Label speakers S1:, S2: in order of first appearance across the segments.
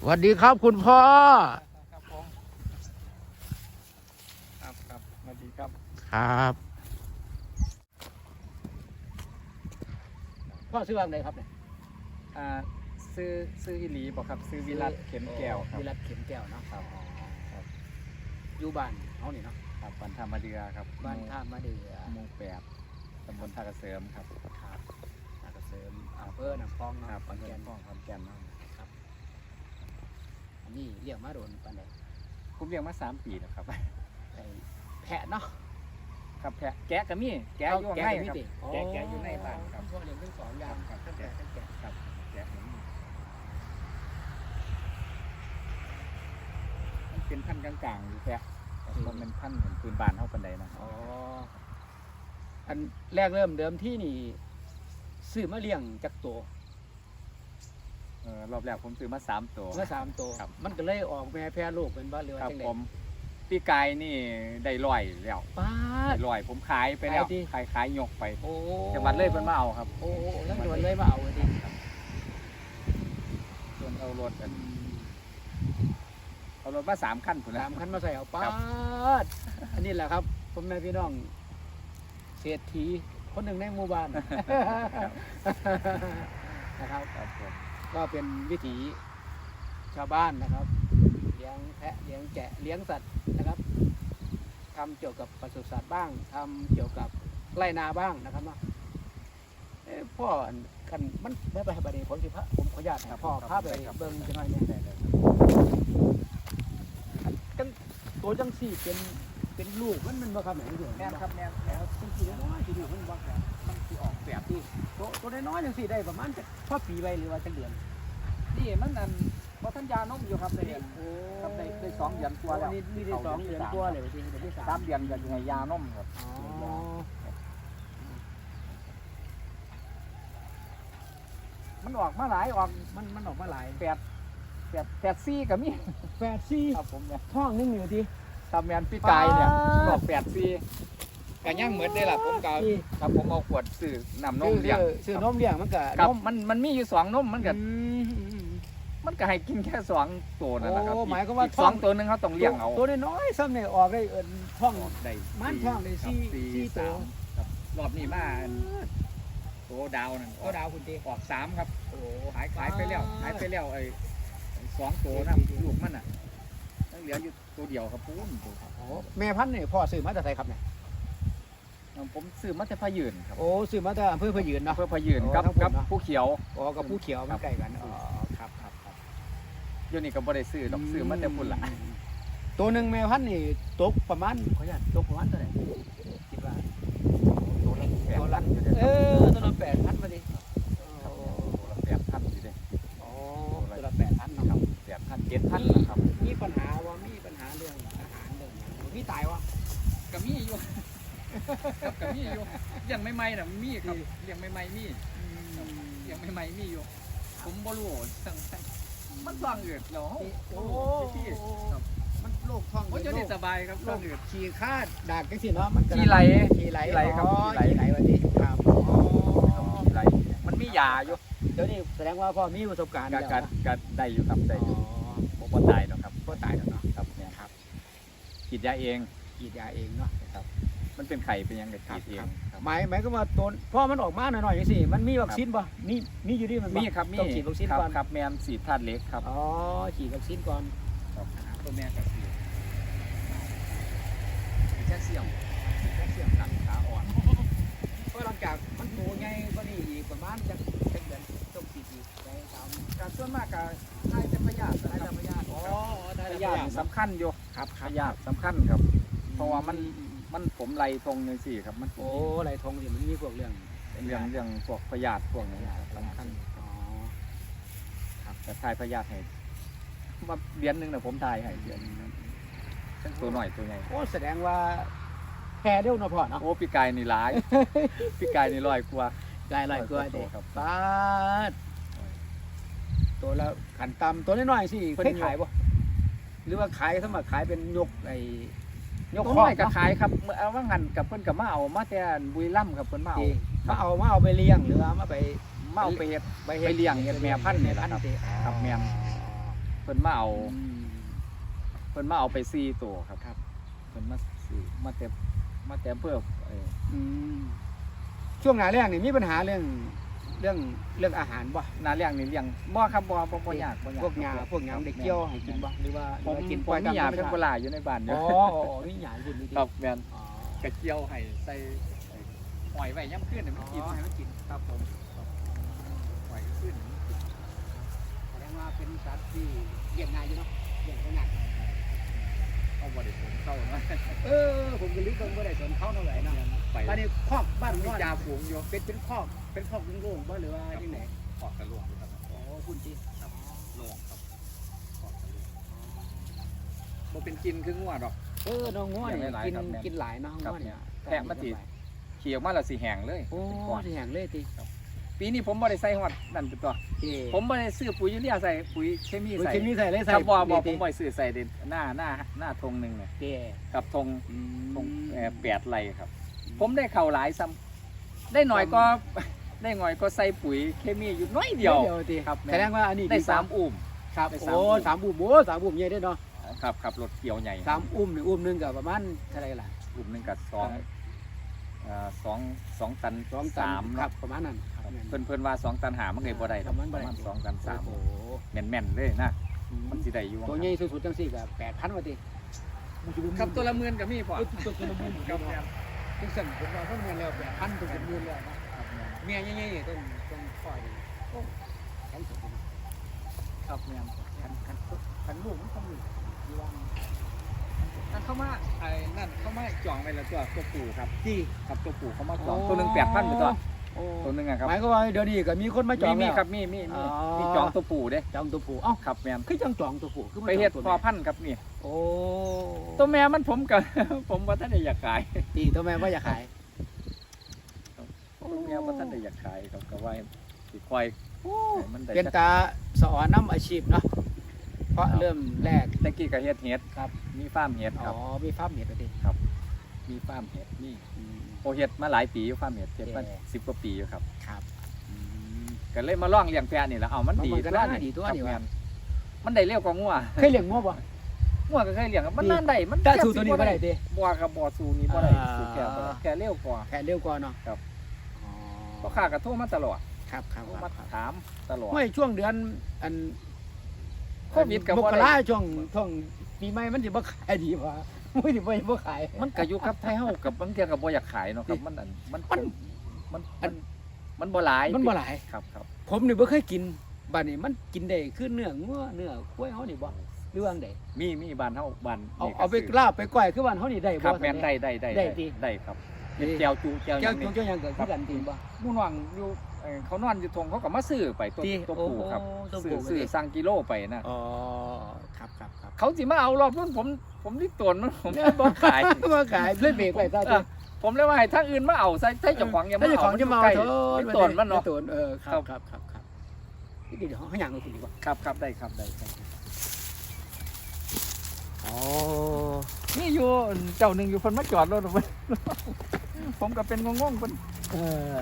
S1: สวัสดีครับคุณพ่อ
S2: ครับผมครับครับสวัสดีครับ
S1: ครับ
S3: พ่อซื้อวางไหนครับเนี่ย
S2: อ่าซื้อซื้ออีหลีบอกครับซื้อวิรัตเข็มแก้วครับ
S3: วิรัตเข็มแก้วเนาะ
S2: ครับครับ
S3: อยู่บ้านเขานี่เนาะ
S2: ครับบ้านท่ามาเดือครับ
S3: บ้านท่ามาเดือ
S2: หมู่แปดตำบลท่ากระเสริมครับ
S3: ครับนากระเสริมอำเภอน้ำพองเนาะ
S2: ครับ
S3: ขอน
S2: อำเภ
S3: แก่
S2: อนพ่องขอนแก่นเนาะ
S3: อันนี้เรียกมาโดนปานใด
S2: ผมเลี้ยงมาสามปีแล้วครับ
S3: ไอ้แพะเนาะ
S2: ครับแพะแกะก็มีแกะอยู่ข้างในครับแกะแกะอยู่ในบ้านครับ
S3: พ่อเลี้ยงทั้งสองอย่าง
S2: ครับ
S3: ทั้งแพะทั้งแกะ
S2: ครับแกะก็มีมันเป็นพันธุ์กลางๆอยู่แพะแต่มันเป็นพันธุ์เหมือนปืนบานเท่าปันใดนะ
S3: อ๋ออันแรกเริ่มเดิมที่นี่ซื้อมาเลี้ยงจักตัว
S2: เออรอบแรกผมซื้อมาสามตัว
S3: เมื่อสามตัว
S2: ครับ
S3: มันก็เลยออกแม่แพร่ลูกเป็นบ้านเรือ
S2: ครับ
S3: จังได
S2: ผมปีกายนี่ได้ลอยแล้ว
S3: ป้าด
S2: ได้ลอยผมขายไปแล้ว
S3: ขายดิ
S2: ขายขายยกไป
S3: โอ้
S2: จังหวัดเลยเพิ่นมาเอาครับ
S3: โอ้โอ้แล้วจังหวัดเลยมาเอาเลยดิ
S2: ส่วนเอารถกันเอารถมาสามคันพุ่น
S3: สา
S2: นะ
S3: มคันมาใส่เอาป้า
S2: ครับ
S3: ดอันนี้แหละครับพ่อแม่พี่น้องเศรษฐีคนหนึ่งในหมู่บ้านนะครับ
S2: ครับผม
S3: ก็เป็นวิถีชาวบ้านนะครับ เลี้ยงแพะเลี้ยงแกะเลี้ยงสัตว์นะครับทำเกี่ยวกับปศุสัตว์บ้างทำเกี่ยวกับไรนาบ้างนะครับเนาะพ่ออันมันได้ไปบัดนี้ผมสิพระผมขออนุญาตนะพ่อพาไปเบิ่งจังหน่อยเนี่ย
S2: ได้ได้ครับ
S3: จังตัวจังสี่เป็นเป็นลูกมันมันบ่ครับแม่นอยู่
S2: แม่นครับแม่น
S3: แล้วจังสี่น้อยๆทีเดียวมันบ่ครับมันสิออก แบบที่ตัวตัวน้อยๆจังสี่ได้ประมาณจะพอปีไว้หรือว่าจังเดือน
S2: นี่มันนั่นเพราะท่านยานมอยู่ครับได้
S3: โอ้
S2: ครับได้ได้สองเดือนกว่าแล้ว
S3: นี่นี่ได้สองเดือนกว่าเลยจริงเดือนที่สา
S2: สามมเดือนก็อยู่ให้ยานมครับ
S3: อ๋อ
S2: มันออกมาหลายออก
S3: มันมันออกมาหลาย
S2: แปดแปดแปดซี่ก็มี
S3: แปดซี่
S2: ครับผมเนี่ย
S3: ท้องนึงอยู่ที่
S2: ทำแมนปีกายเนี่ย
S3: ปาด
S2: ดอกแปดซี กันย่างเหมือนได้ล่ะผมก็
S3: ที่
S2: ครับผมเอาขวดซื้อน้ำนมเลี้ยง
S3: ซื้อซื้อนมเลี้ยงมันก็
S2: ครับ
S3: นม
S2: มันมันมีอยู่สองนมมันก็
S3: อืมอืมอืม
S2: มันก็ให้กินแค่สองตัวนั่นแหละครับ
S3: โอ้หมายความว่า
S2: อีสองตัวหนึงเขาต้องเลี้ยงเอา
S3: ตัวน้อยๆซ้ำเนี่ยออกได้เอิ้นท้อง
S2: ได้
S3: มันท้องได้
S2: ครับ
S3: สี่สี่ตัว
S2: สามครับรอบนี้มาอันตัวดาวนั่น
S3: ก็ดาวคุณตี
S2: ออกสามครับ
S3: โอ้
S2: ขายขายไปแล้วขายไปแล้วไอ้สองตัวนะลูกมันอะยังเหลืออยู่ตัวเดียวครับปุ้นตัวครับ
S3: โหแม่พันธุ์นี่พ่อซื้อมาจากไสครับเนี่ย
S2: ผมซื้อมาแต่พะยืนครับ
S3: โอ้ซื้อมาจากอำเภอพะยืนเนาะ
S2: เพื่อพะยืนกับ
S3: โอ้ทั้งหมด
S2: กับ
S3: เนอะ
S2: ผู้เขียว
S3: อ๋อกับผู้เขียวมันใกล้กันอ๋อครับครับครับ
S2: เดี๋ยวนี้ก็บ่ได้ซื้อดอกซื้อมาแต่พุ่นละ
S3: ตัวหนึ่งแม่พันธุ์นี่ตกประมาณขออนุญาตตกประมาณเท่าไหร่คิดว่า
S2: ตัวละแปด
S3: ตัวละ
S2: พันอยู่เด้
S3: เออตัวละแปดพันมาดิ
S2: ตัวละแปดพันอยู่เด้
S3: โอ้ตัวละแปดพันเนาะ
S2: ครับ แปดพันเจ็ดพันละครับ
S3: มีปัญหาว่ามีปัญหาเรื่องอาหารเรื่องหยังมีตายวะ
S2: ก็มีอยู่ ครับก็มีอยู่เลี้ยังไม่ไม่น่ะมีครับเลี้ยังไม่ไม่มีเลี้ยังไม่ไม่มีอยู่ ผมบ่รู้สั่งมันฟังเอืดเหรอ
S3: โอ้
S2: พี่ครับ
S3: มันโรคท้อง
S2: โอ้ยเดี๋ยวนี้สบายครับ
S3: โร
S2: ฟั
S3: ค
S2: งเอืด
S3: ขี้คาดดากจังซี่เนาะมันก็
S2: ขี้ไหล
S3: ขี้ไหล
S2: ขี้ไหลครับ
S3: อ๋อ
S2: ขี้ไหล
S3: ขี้ไหลว่าดิครับอ๋อ
S2: ไรมันมียาอยู่
S3: เดี๋ยวนี้แสดงว่าพ่อมีประสบการณ์
S2: ก็
S3: แล้ว
S2: ก็
S3: นะ
S2: ก็ได้อยู่ครับได้อยู่
S3: อ๋อ
S2: ผมบ่ตายหรอกครับ
S3: ก็ตายแล้วเนาะ
S2: ครับเนี่ย
S3: ครับ
S2: ฉีดยาเอง
S3: ฉีดยาเองเนาะ
S2: มัน เป็นไข่เป็นหยังไงฉีดเอง
S3: ครับ
S2: ครับ
S3: หมายหมายก็ว่าตัวพ่อมันออกมาหน่อยๆอย่างสิมันมีวัคซีนป่ะมีมีอยู่ดิมัน
S2: มีครับมี
S3: ต้องฉีดวัคซีน
S2: ครับ
S3: ก่อน
S2: ครับแมนสีธาตุเหล็กครับ
S3: อ๋อฉีดวัคซีนก่อน
S2: ครับ ตัวแม่กับสีแค่เสี่ยง
S3: แค่เสียงกันขาอ่อนเพราะหลังจากมันโตใหญ่กว่านี้อีกประมาณจะจะเดือนต้องฉีดอีกไปตาม
S2: การส่วนมากการให้เป็นพยาธิ
S3: ได้รับพยาธิอ๋อได้
S2: พ
S3: รับพ
S2: ยาธิ
S3: ยาธิ
S2: สำคัญอยู่
S3: ครับ
S2: พยาธิสำคัญครับ เพราะว่ามัน มันผมไรทรงเลยสิครับ มัน
S3: โอ้ไรทงสิมันมีพวกเรื่อง
S2: เรื่องเรื่องพวกพยาธิพวกนี้ครับสำคัญ
S3: อ๋อ
S2: ครับแต่ทายพยาธิให้มาเดือนหนึ่งนะผมทายให้เดือนหนึงนะทั้งตัวหน่อยตัวใหญ่
S3: โอ้แสดงว่าแพ้เดียวเนาะพ่อเนาะ
S2: โอ้พี่กายนี่ร้าย พี่กายนี่ลอยกว่า
S3: หลายหลายตัวเด็
S2: ครับ
S3: ปาดตัวละขันตำตัวน้อยๆสิ
S2: เพิ่
S3: เค
S2: น
S3: ยขายบ่หรือว่าขายสมัครขายเป็นยกไอ้ ยก
S2: ตัว
S3: ข้อ
S2: น้อยก็ขายครับเมื่อเอาว่างันกับเพิ่นกับมาเอามาแต่บุรีรัมย์ครับเพิ่นมาเอา
S3: ที่มาเอามาเอาไปเลี้ยงหรือว่ามาไป
S2: มาเอาไปเฮ็ด
S3: ไป
S2: ไปเลี้ยงเฮ็ดแม่พันธุ์นี่แหละครับ
S3: สิ
S2: ครับแม่น
S3: อ
S2: พิ่นมาเอา
S3: อืม
S2: เพิ่นมาเอาไปซีตัวครับ
S3: ครับ
S2: เพิ่นมาซื้อมาแต่มาแต่เพื่อเอ่อ
S3: อืมช่วงหน้าแรงนี่มีปัญหาเรื่อง เรื่องเรื่องอาหารบ่
S2: นาเลี้ยงนี่เลี้ยงบ่ครับบ่บ่บ่ยากบ่ยาก
S3: พวกหญ้าพวกหญ้าเด็กเกี่ยวให้กินบ่หรือว่าห
S2: ผ
S3: รือ
S2: ม
S3: ว่ากิน
S2: ผ
S3: ปล่อย
S2: มมีหญ้า
S3: ตธร
S2: เพิ่น
S3: รม
S2: บ่
S3: ชาติ
S2: หลายอยู่ในบ้านอยู่
S3: อ๋ออ๋ออ๋อมีหญ้าอยู่นี่
S2: ครับแม่น
S3: อ๋อก
S2: ระเจียวให้ใส่ไอ้หอยไว้ย่ำขึ้นให้มันกิน
S3: อ๋อให้มันกิน
S2: ครับผมหอยขึ้น
S3: แสดงว่าเป็นสัตว์ที่เลี้ยงง่ายอยู่เนาะเลี้ยงง่าย
S2: เอาบ่ได้ผมเข้านะ
S3: เออผมก็ลึกเบิ่งบ่ได้สนเขาเท่าไหร่เนาะ
S2: ไป
S3: บ้านนี้คอกบ้าน
S2: มี
S3: ว่าน
S2: ยาฝูงอยู่
S3: เป็นเป็นคอกเป็นคอกโล่งๆบ่หรือว่าจังได๋
S2: ขอบกระหลวงอยู่ครับ
S3: อ๋อคุณจิ
S2: ครับหลวงครับขอบกระหลวงบ่เป็นกินคืองัวดอก
S3: เออน้องง้อนี่
S2: เลี้ยงหลาย
S3: กิน
S2: ครับแม่น
S3: กินหลายเนาะ
S2: ครับ
S3: ง้อเนี่ย
S2: แพะมันสิขี่ออกมาแล้วสิแห้งเลย
S3: โอ้
S2: เป็นก้อน
S3: ที่แห่งเลยติ
S2: ปีนี้ผมบ่ได้ใส่ฮอดนั่นเป็นตัว
S3: เอ้
S2: ผมบ่ได้ซื้อปุ๋ยยูเรียใส่ปุ๋ยเคมี
S3: ปุ๋ย
S2: ใส่
S3: เคมีใส่เลยใส่
S2: ครับบ่บ่ผ
S3: ติ
S2: มบ่ได้ซื้อใส่เด่นหน้าหน้าหน้าธงหนึงเนี่ย
S3: เด้
S2: กับธง
S3: อืม
S2: ธงเอ่อแปดไร่ครับ ผมได้เข้าหลายซ้ำได้หน่อยก็ได้หน่อยก็ใส่ปุ๋ยเคมีอยู่น้อยเดียว
S3: เดียวติ
S2: ครับ
S3: แสดงว่าอันนี้
S2: ได้สามอุ้ม
S3: ครับ
S2: ได้สาม
S3: โอ้
S2: อุ้ม
S3: สามอุ้มโอ้สามอุ้มใหญ่เด้อเนาะ
S2: ครับครับรถเกี่ยวใหญ่
S3: สามอุ้มนี่อุ้มหนึงก็ประมาณเท่าไหร่ล่ะ
S2: อุ้มหนึงกับสองเอ่อสองสองตัน
S3: สองตัน
S2: สาม
S3: ค
S2: เนาะ
S3: รับประมาณนั้นครับแม่น
S2: เพิ่นเพิ่นว่าสองตันหามันก็บ่ได้ดอก
S3: ประมาณ
S2: ป
S3: บ่
S2: ระ
S3: ได้
S2: มาณสองตันสาม
S3: โอ้โห
S2: แม่นๆเลยนะมันสิได้อยู่
S3: ตัวใหญ่สุดๆจังซี่ก็8,000ว่าติมันสิ
S2: ครับตัวละหมื่นก็มีพอ
S3: เออตัวตัวละหมื่น
S2: ครับ
S3: จังซั่นผมว่าเพิ่นแม่นแล้ว8,000ตัวเป็นหมื่นแล้วนะ
S2: ครับ
S3: เมียใหญ่ๆนี่ต้องต้องคอยดีโอ้แข็งสุดเลย
S2: ครับแม่น
S3: คันคันคันลูกมันต้องมีอยู่ว่า
S2: นั่นเข้ามาไอ้นั่นเข้ามาจองไปแล้วตัวตัวปู่ครับ
S3: ที่
S2: ครับตัวปู่เขามาจองตัวหนึง8,000อยู่ตัว
S3: โอ้
S2: ตัวหนึงอะครับ
S3: หมายก็ว่าเดี๋ยวนี้ก็มีคนมาจ
S2: มี
S3: อง
S2: มี
S3: แล้ว
S2: ครับมีมี
S3: อ๋
S2: มี
S3: อ
S2: มีจองตัวปู่เด้
S3: จองตัวผู้เอ้า
S2: ครับแม่น
S3: คือจังจองตัวผู้คือมัน
S2: ไปเฮ็ด
S3: จง
S2: พอ
S3: ตัวแม่
S2: พันธุ์ครับนี่
S3: โอ้
S2: ตัวแม่มันผมกับ ผมว่าท่านได้อยากขาย
S3: ตีตัวแม่ว่าอยากขาย
S2: ตัวแม่ว่าท่านได้อยากขายครับก็ว่าสิควายให้มันได้
S3: เป็นตาสอนน้ำอาชีพเนาะ เพราะเริ่มแรก
S2: ตะกี้ก็เฮ็ดเฮ็ด
S3: ครับ
S2: มีฟาร์มเฮ็ดค
S3: อ๋
S2: รั
S3: อบมีฟาร์มเห็ดอะดิ
S2: มีฟาร์มเฮ็ดมี
S3: อืม
S2: โอเฮ็ดมาหลายปีอยู่ฟาร์มเฮ็ดเฮ็ดมา
S3: แก่
S2: 10กว่าปีอยู่ครับ
S3: ครับอืม
S2: ก็เลยมาลองเลี้ยงแพะนี่แหละเอามันดี
S3: มันก็น่า
S2: นี่
S3: ดีตัว
S2: ครับ
S3: นี่ว่ะ
S2: แม่นมันได้เร็วกว่างัว
S3: เคยเลี้ยงงัวบ่
S2: งัวก็เคยเลี้ยงครับมัน
S3: ดี
S2: นั่นได้มัน
S3: ถ้าสู้ตัวนี้บ่ได้ดิ
S2: บ่ครับบ่สู้นี่บ่ได้
S3: อ่า
S2: สู้แก่บ่ได้แก่เร็วกว่า
S3: แค่เร็วกว่าเนาะ
S2: ครับ
S3: อ๋อ
S2: พ่อค้าก็โทรมาตลอด
S3: ครับครับ
S2: โทร
S3: ค
S2: มา
S3: รับ
S2: ถามตลอด
S3: เมื่อช่วงเดือนอัน
S2: โควิดก็
S3: ม
S2: บ่
S3: ก
S2: ได้
S3: ราช่วงช่วงปีใหม่มันสิบ่ขายดีบ่มันสิบ่บ่ขาย
S2: มันก็อยู่กับไทยเฮากับบางเทียก็บ่อยากขายเนาะครับ
S3: นี่
S2: มันอันมัน
S3: มัน
S2: มัน
S3: อั
S2: มันนมันบ่หลาย
S3: มันบ่หลาย
S2: ครับครับ
S3: ผมนี่บ่เคยกินบัดนี้มันกินได้คือเนื้องัวเนื้อควายเฮานี่บ่หรือว่าจั่งใด
S2: มีมีบ้านเฮาบ้าน
S3: เอา
S2: นี่ก็
S3: เอาไป
S2: ซื้
S3: ลาบไปก้อยคือบ้านเฮานี่ได้
S2: ครับ
S3: บ่
S2: แม่นได้ได้ได้
S3: ได้ติ
S2: ได้ครับ
S3: ดี
S2: เป็นแก้วจูแก้วห
S3: เจ้า
S2: ยัง
S3: จ
S2: นี่
S3: งเจ้าหยังก็คือกันจริงบ่
S2: หมู่น้องอยู่เอ่อเขานอนอยู่ทงเขาก็มาซื้อไปตัว
S3: ติ
S2: ตัวผู้ครับ
S3: โอ้ตัว
S2: ซื้อ
S3: ผู้
S2: ซื้อ
S3: ก็ดี
S2: สั่งกิโลไปนะ
S3: อ๋อครับครับครับ
S2: เขาสิมาเอารอบนู้นผมผมรีบตวนมันผมบ่ขาย
S3: บ่ขายเลยเบรกไว้ซะ
S2: เออผมเลยว่าให้ทางอื่นมาเอาใส่ใส่เจ้าของอย่ามา
S3: ถ้าเจ้าของจะมา
S2: ใกล้
S3: โทษ
S2: รีบตวนมันเนาะ
S3: ตนเออครั
S2: ครับบ
S3: ครับครับครับนี่เดี๋ยวเฮาหยังเอาคุณดีกว่า
S2: ครับครับได้ครับได้ครับ
S3: อ๋อ
S2: นี่อยู่เจ้าหนึ่งอยู่เพิ่นมาจอดรถเอาไว้ผมก็เป็นงงๆเพิ่น
S3: เออ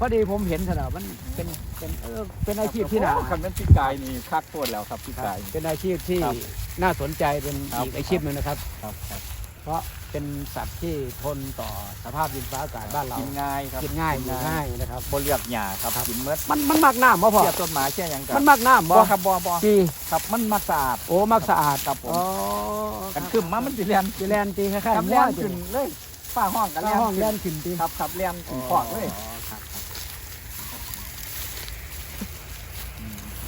S3: พอดีผมเห็นขนาดมันเป็นเป็นเออเป็นอาชีพที่น่า
S2: โอ้คันเป็นพี่กายนี่คักโคตรแล้วครับพี่กาย
S3: เป็นอาชีพที่
S2: ครับ
S3: น่าสนใจเป็น
S2: ครับ
S3: อีกอาชีพหนึ่งนะครับ
S2: ครับครับ
S3: เพราะเป็นสัตว์ที่ทนต่อสภาพดินฟ้าอากาศบ้านเรา
S2: กินง่ายครับ
S3: กินง่ายอยู่ง่ายนะครับ
S2: บ่เลือกหญ้าครับ
S3: ครับ
S2: กินเมื่อ
S3: มันมันมักน้ำบ่พอ
S2: เทียบต้นไม้แค่หยังกั
S3: มันมักน้ำบ่
S2: บ่ครับบ่บ่
S3: จี
S2: ครับมันมักสะอาด
S3: โอ้มักสะอาด
S2: ครับผม
S3: อ๋อ
S2: กันขึ้นมามันสิเรียน
S3: จีแลนตีคล้าย
S2: ครับ
S3: ๆ
S2: เรียน
S3: ขึ้
S2: ขึ้
S3: น
S2: นเลยฝ้าห้องกัน
S3: ห้อง
S2: เรี
S3: เรี
S2: ย
S3: ย
S2: น
S3: นขึ้นตี
S2: ครับครับเรียนขึ้นพอกเลย
S3: ครับ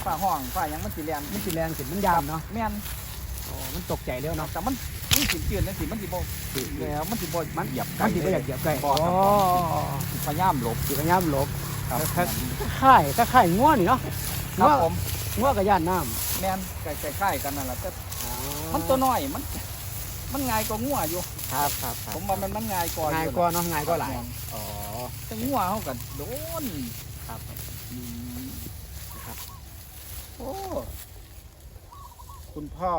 S2: ฝ้าห้องฝ้าหยังมันสิเรียน
S3: มันจีแลนขึ้นมันยามเนาะ
S2: แม่น
S3: โอ้มันตกใจแล้วเนาะ
S2: แต่มันมันสิจืดจังซี่มันสิบ่แล้วมันสิบ่มันเหยียบ
S3: มันสิบ่อยากเหยียบใกล้
S2: บ่ครับ
S3: อ๋อ
S2: พยายามหลบ
S3: สิพยายามหลบ
S2: ครับ
S3: ค่ายค่ายง่วนี่เนาะ
S2: ครับผม
S3: ง่วกับย่านน้ำ
S2: แม่นใกล้ๆกันนั่นแหละแต่
S3: อ๋อ
S2: มันตัวน้อยมัน มันง่ายกว่างัวอยู่
S3: ครับครับครับ
S2: ผมว่ามันมันง่ายกว่า
S3: ง่าย
S2: อก
S3: ว่าเนาะง่ายกว่าหลายอ๋อ
S2: แต่งัวเขาก็โดน
S3: ครับอืมนะครับ โอ้คุณพ่อ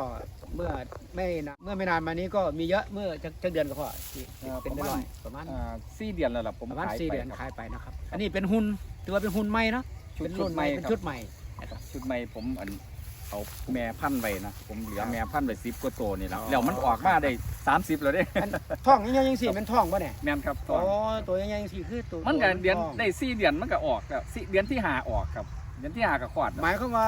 S3: เมื่อไม่นานเมื่อไม่นานมานี้ก็มีเยอะเมื่อจะจะเดือนกับพ่อที่เป็นได้ร้อยประมาณ
S2: อ่าสี่เดือนแล้วล่ะผม
S3: ประมาณ
S2: ขาย
S3: สี่
S2: ไป
S3: เดือน
S2: ครับ
S3: ขายไปนะครับ อันนี้เป็นหุ่นถือว่าเป็นหุ่นใหม่เนาะ
S2: ชุด
S3: เป็น
S2: ชุ
S3: รุ่
S2: ด
S3: น
S2: ให
S3: ให
S2: ม่
S3: ม่เป็น
S2: ครับ
S3: ชุดใหม่
S2: ชุดใหม่ผมอันเอาแม่พันธุ์ไว้นะผมเหลือ
S3: ครับ
S2: แม่พันธุ์ไว้สิบกว่าตัวนี่แหละ
S3: อ๋อ
S2: แล้วมันออกมาได้สามสิบแล้วเด้
S3: อันท้องยังยังสี่เป็นท้องปะเนี่ย
S2: แม่นครับต
S3: โอ้
S2: อน
S3: ตัวยังยังสี่คือตัว
S2: มันก็เดือน
S3: ท้ง
S2: ได้สี่เดือนมันก็ออกแล้วสี่เดือนที่หาออกครับ เดือนที่หาก็ขวาด
S3: หมายความว่า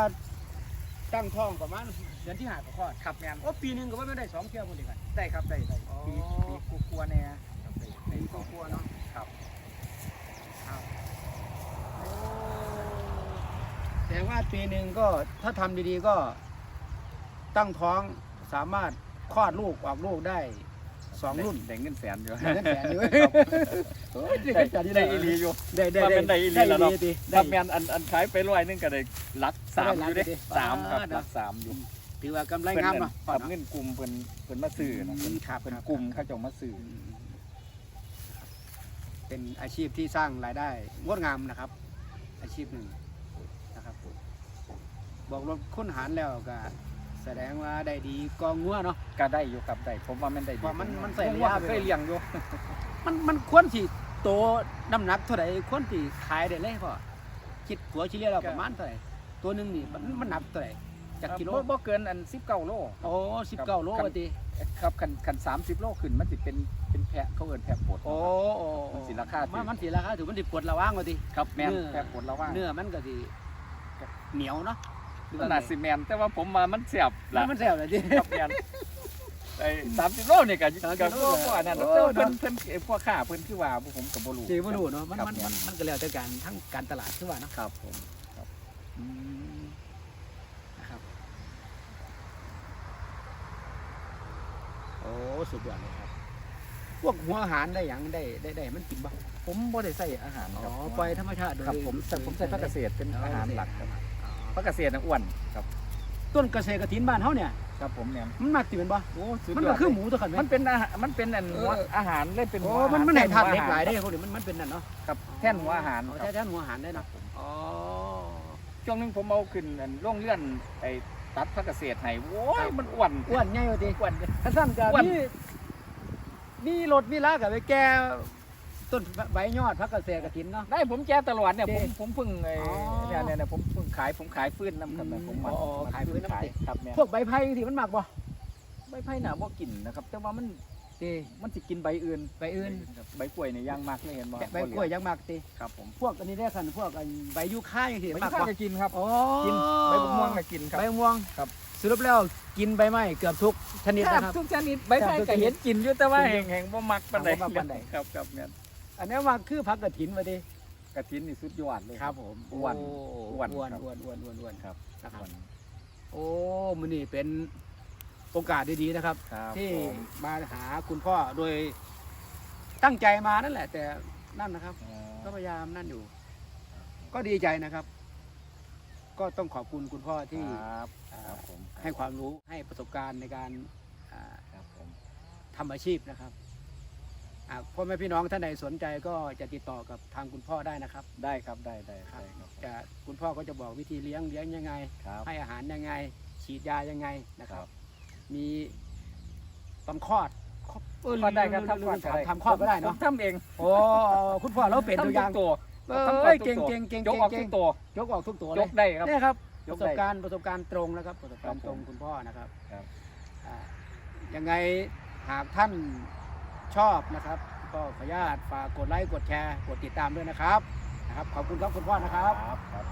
S3: ตั้งท้องประมาณเดือนที่ห้าก็คลอด
S2: ครับแม่น
S3: โอ้ปีหนึงก็ว่าไม่ได้สองเที่ยวหมดเลยกัน
S2: ได้ครับได้ได้
S3: อ๋อ
S2: ปีปีกลัวๆแน่ครับได้ได้
S3: ปีกลัวๆเนาะ
S2: ครับ
S3: แสดงว่าปีหนึ่งก็ถ้าทำดีๆก็ตั้งท้องสามารถคลอดลูกออกลูกได้สองรุ่น
S2: ได้เงินแสนอยู่
S3: ได้เงินแสนอยู่
S2: ครับ
S3: โอ้ย ได้
S2: ได้
S3: เงินแสนอยู่
S2: ได้อีหลีอยู่
S3: ได้ได้
S2: ว่าเป็นได้อีหลีแล้วเนาะ
S3: ได้
S2: ค
S3: ได้
S2: รับแม่นอันอันขายไปร้อยหนึงก็ได้หลักสาม
S3: ได้
S2: อ
S3: หลัก
S2: ยู่เด้
S3: ดิ
S2: สามครับ
S3: อ่า
S2: หลักสามอยู่
S3: ถือว่ากำไร
S2: เพิ่น
S3: งาม
S2: นั่น
S3: เนาะ
S2: ครับเงินกลุ่มเพิ่นเพิ่นมาซื้อนะเพิ่น
S3: ครับ
S2: เพิ่น
S3: ครับ
S2: กลุ่มเขาเจ้ามาซื้อ
S3: เป็นอาชีพที่สร้างรายได้งดงามนะครับ อาชีพหนึ่งนะครับบอกรถค้นหารแล้วก็แสดงว่าได้ดีกองงัวเนาะ
S2: ก็ได้อยู่ครับได้ผมว่ามันได้ดี
S3: ว่ามันมันใส่
S2: ผม
S3: ระ
S2: ว่ายะ
S3: ไป
S2: เคยเลี้ยงอยู่
S3: มันมันควรที่ โตน้ำหนักเท่าไหร่ควรที่ขายได้เลยพ่อคิดหัวชิเลียเราประมาณเท่าไหร่ตัวหนึ่งนี่มันมันหนักเท่าไหร่จากกิโล
S2: บ่บ่เกินอัน19โล
S3: โอ้สิบเก้าโล
S2: ครับ
S3: ว่าติ
S2: ครับคันคัน30โลขึ้นมันสิเป็นเป็นแพะเขาเอิ้นแพะปด
S3: โอ้โอ้
S2: มันสิราคาถูก
S3: มันมันสิราคาถือมันสิปวดระว่างว่าติ
S2: ครับแม่น
S3: เนื้อ
S2: แพะปดแล้วว่า
S3: เนื้อมันก็สิเหนียวเนาะ
S2: ขนาดสิแมนแต่ว่าผมมามันเสียบ
S3: มั
S2: ละ
S3: นมันแซ่บเลยติ
S2: ครับแมน ไอ้30โลนี่ก็
S3: 30
S2: ก็
S3: โล
S2: พวกอันนั้น
S3: โอ้
S2: แต่ว่า
S3: เนาะ
S2: เพิ่นเพิ่นพวกข้าเพิ่นคือว่าพวกผมก็บ่รู้
S3: สิบ่รู้เนาะมัน
S2: ครับ
S3: มัน
S2: แม่
S3: มันมันก็แล้วแต่การทั้งการตลาดคือว่าเนาะ
S2: ครับผม
S3: อืมนะครับโอ้สุดยอดเลยครับพวกหัวอาหารได้หยังได้ได้ได้มันกินบ่
S2: ผมบ่ได้ใส่อาหาร
S3: อ๋
S2: ค
S3: อ
S2: รับ
S3: ปล่อยธรรมชาติโดย
S2: ครับผมใส่ผมใส่ผักเกษตรเป็นอาหารหลักครับ
S3: อ๋อ
S2: ผักเกษตรน่ะอ้วนครับ
S3: ต้นเกษตรกระถินบ้านเฮาเนี่ย
S2: ครับผมเนี่ย
S3: มันมักสิเป็นบ่
S2: โอ้สุด
S3: มัน
S2: ย
S3: ก็
S2: อด
S3: คือ
S2: เลย
S3: หมูตัวขันไหม
S2: มันเป็นอาหารมันเป็นอันหัว
S3: เออ
S2: อาหารเลยเป็น
S3: โอ้
S2: หัวอาหาร
S3: มันมันให้ธาตุ
S2: แเห
S3: ล็กหลายได้พวกนี้มันมันเป็นนั่นเนาะ
S2: ครับแท่นหัวอาหาร
S3: อ๋อ
S2: ครับ
S3: แท่นหัวอาหารได้เนาะอ๋อ
S2: ช่วงหนึงผมเอาขึ้นอันล่องเลื่อนไอ้ตัดผักเกษตรให้โอ้ยมันอ้วน
S3: อ้วนใหญ่ว่าติ
S2: อ้วน
S3: ถ้าสั่นก็
S2: อ้วน
S3: มีมีรถมีลาก็ไปแก้ ต้นใบยอดพักเกษตรกระถินเนาะ
S2: ได้ผมแจ้ตลอดเนี่ย
S3: เด้
S2: ผมผมเพิ่งไอ้
S3: อ๋อ
S2: เนี่ยเนี่ยเนี่ยผมเพิ่งขายผมขายฟื้นน้ำครับ
S3: อืม
S2: ผมมัน
S3: อ๋อ
S2: มัน
S3: ขายฟื้นน้ำ
S2: ขาย
S3: ติ
S2: ครับเนี่ย
S3: พวกใบไผ่ที่มันมักบ่
S2: ใบไผ่หนาบ่กินนะครับ แต่ว่ามัน
S3: ติ
S2: มันสิกินใบอื่น
S3: ใบอื่น
S2: ครับใบกล้วยเนี่ยย่างมากเลยเห็นบ่
S3: ใบกล้วยยังมักติ
S2: ครับผม
S3: พวกอันนี้ได้คันพวกอันใบยูคาอย่างที่
S2: ใบ
S3: มัก
S2: ข้าว
S3: บ่
S2: จะกินครับ
S3: อ๋อ
S2: กินใบม่วงก็กินครับ
S3: ใบม่วง
S2: ครับ
S3: สรุปแล้วกินใบไม้เกือบทุกชนิด
S2: แทบ
S3: นะครับ
S2: ทุกชนิดใบไผ่
S3: แทบทุกช
S2: ก็
S3: นิด
S2: เห็นกินอยู่แต่ว่า
S3: กิน
S2: แห่
S3: อยู่
S2: งแห่งบ่มักปานใด
S3: บ่มักปานใด
S2: ครับครับเนี่ย
S3: อันนี้ว่าคือพักกระถินมาดิ
S2: กระถินนี่สุดยอดเลย
S3: ครับ ผม
S2: อ้วน
S3: โอ้
S2: วน
S3: อ้วน
S2: ครับ
S3: อ้วนอ้วนอ้วนอ้วน
S2: ครับ
S3: นะครับ
S2: อ้วน
S3: โอ้มือนี่เป็นโอกาสดีๆนะครับ
S2: ครับ
S3: ที่
S2: ผม
S3: มาหาคุณพ่อโดยตั้งใจมานั่นแหละ แต่นั่นนะครับ
S2: อ๋อ
S3: ก็พยายามนั่นอยู่ ก็ดีใจนะครับ ก็ต้องขอบคุณคุณพ่อที่
S2: ครับ
S3: อ่า
S2: ครับผม
S3: ให้ความรู้ให้ประสบการณ์ในการอ่า
S2: ครับผม
S3: ทำอาชีพนะครับ อ่าพ่อแม่พี่น้องท่านใดสนใจก็จะติดต่อกับทางคุณพ่อได้นะครับ
S2: ได้ครับได้ได้
S3: ครับ
S2: ได้ครับ
S3: จะคุณพ่อก็จะบอกวิธีเลี้ยงเลี้ยงยังไง
S2: ครับ
S3: ให้อาหารยังไง ฉีดยายังไงนะค
S2: ค
S3: รั
S2: รับบ
S3: มีตอนคลอดเออ
S2: ก็ได้ครับ
S3: ลืม
S2: ทำคลอด
S3: ลืมถามทำคลอดก็ได้เนาะ
S2: ผมทำเอง
S3: โอ้คุณพ่อเราเป็นตัวอย่าง
S2: ทำทุกตัว
S3: เอ
S2: ทำ
S3: อ
S2: คลอดทุ
S3: เก่ง
S2: ตัว
S3: เก่งเก่ง
S2: ยกออก
S3: เก่
S2: ทุ
S3: ง
S2: กตัว ย
S3: กออกทุกตัว
S2: ย
S3: เลย
S2: กได้ครับ
S3: เนี่ยครับ
S2: ย
S3: ประ
S2: ก
S3: ส
S2: ได้
S3: บการณ์ประสบการณ์ตรงนะครับ ประสบการณ์
S2: ครับ
S3: ตรง
S2: ผม
S3: คุณพ่อนะครับ
S2: ครับ
S3: อ่ายังไงหากท่าน ชอบนะครับ ก็ขออนุญาตฝากกดไลค์กดแชร์ กดติดตามด้วยนะครับนะครับ ขอบคุณครับคุณพ่อนะครับ
S2: ครับ